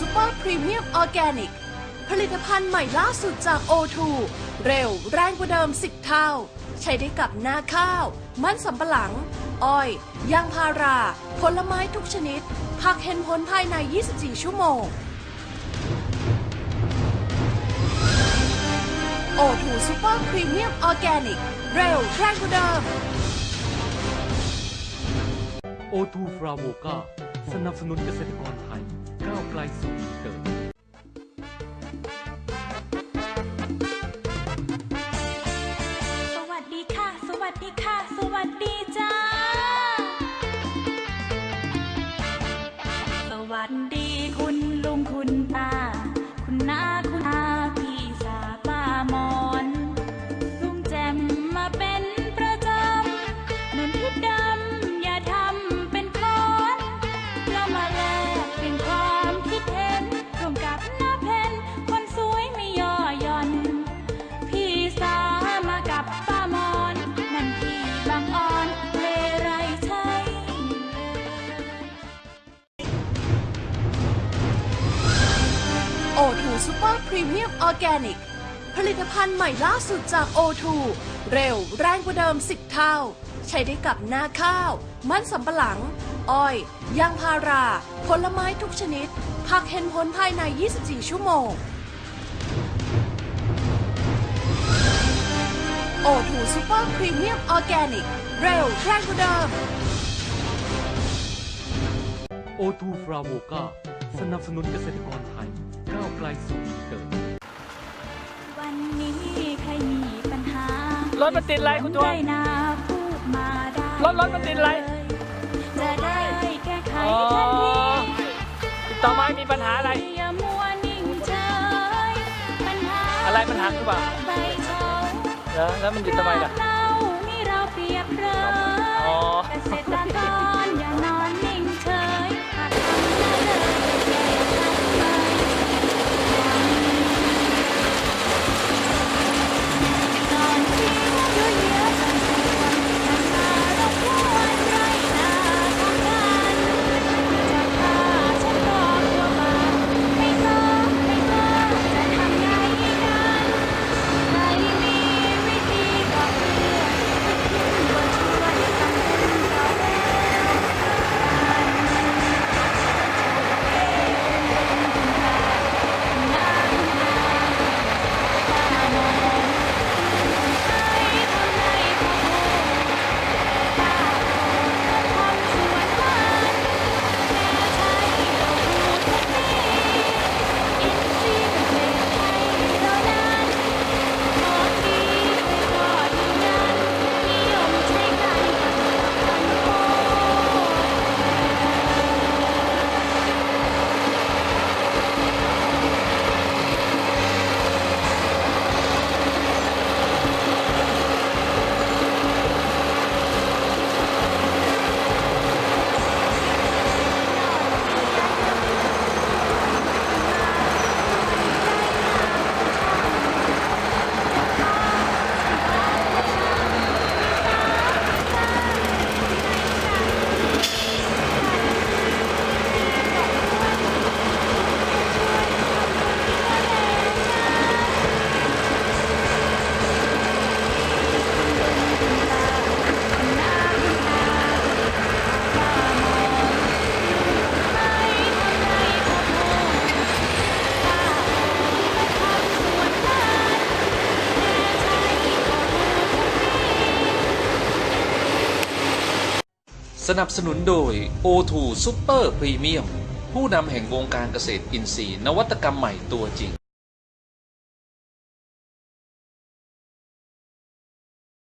O2 Super Premium Organic ผลิตภัณฑ์ใหม่ล่าสุดจาก O2 เร็วแรงกว่าเดิม 10 เท่า ใช้ได้กับนาข้าว มันสำปะหลัง อ้อย ยางพารา ผลไม้ทุกชนิด ผักเห็นผลภายใน 24 ชั่วโมง O2 Super Premium Organic เร็วแรงกว่าเดิมโอทูฟราโวกาสนับสนุนเกษตรกรไทย ก้าวไกลสู่เกิดสวัสดีค่ะ สวัสดีค่ะ สวัสดีจ้า สวัสดีคุณลุงคุณป้า คุณน้า O2 Super Premium Organic ผลิตภัณฑ์ใหม่ล่าสุดจาก O2 เร็วแรงกว่าเดิม 10 เท่า ใช้ได้กับนาข้าว มันสำปะหลัง อ้อย ยางพารา ผลไม้ทุกชนิด ผักเห็นผลภายใน 24 ชั่วโมง O2 Super Premium Organic เร็วแรงกว่าเดิมโอทูฟราโวกาสนับสนุนเกษตรกรไทย ก้าวไกลสู่อินเตอร์วันนี้ใครมีปัญหารถมันติดอะไรคุณทวง ได้นาพูดมาได้รถรถมันติดอะไรจะได้แก้ไขอ๋อทันทีติดต่อมามีปัญหาอะไร อย่ามัวนิ่งเฉยปัญหาอะไรมันหักหรือเปล่า ใบเฉา แล้วแล้วมันอยู่ทำไมล่ะ เรานี่เราเปรียบเลยอ๋อ เกษ สนับสนุนโดย O2 Super Premium ผู้นำแห่งวงการเกษตรอินทรีย์นวัตกรรมใหม่ตัวจริง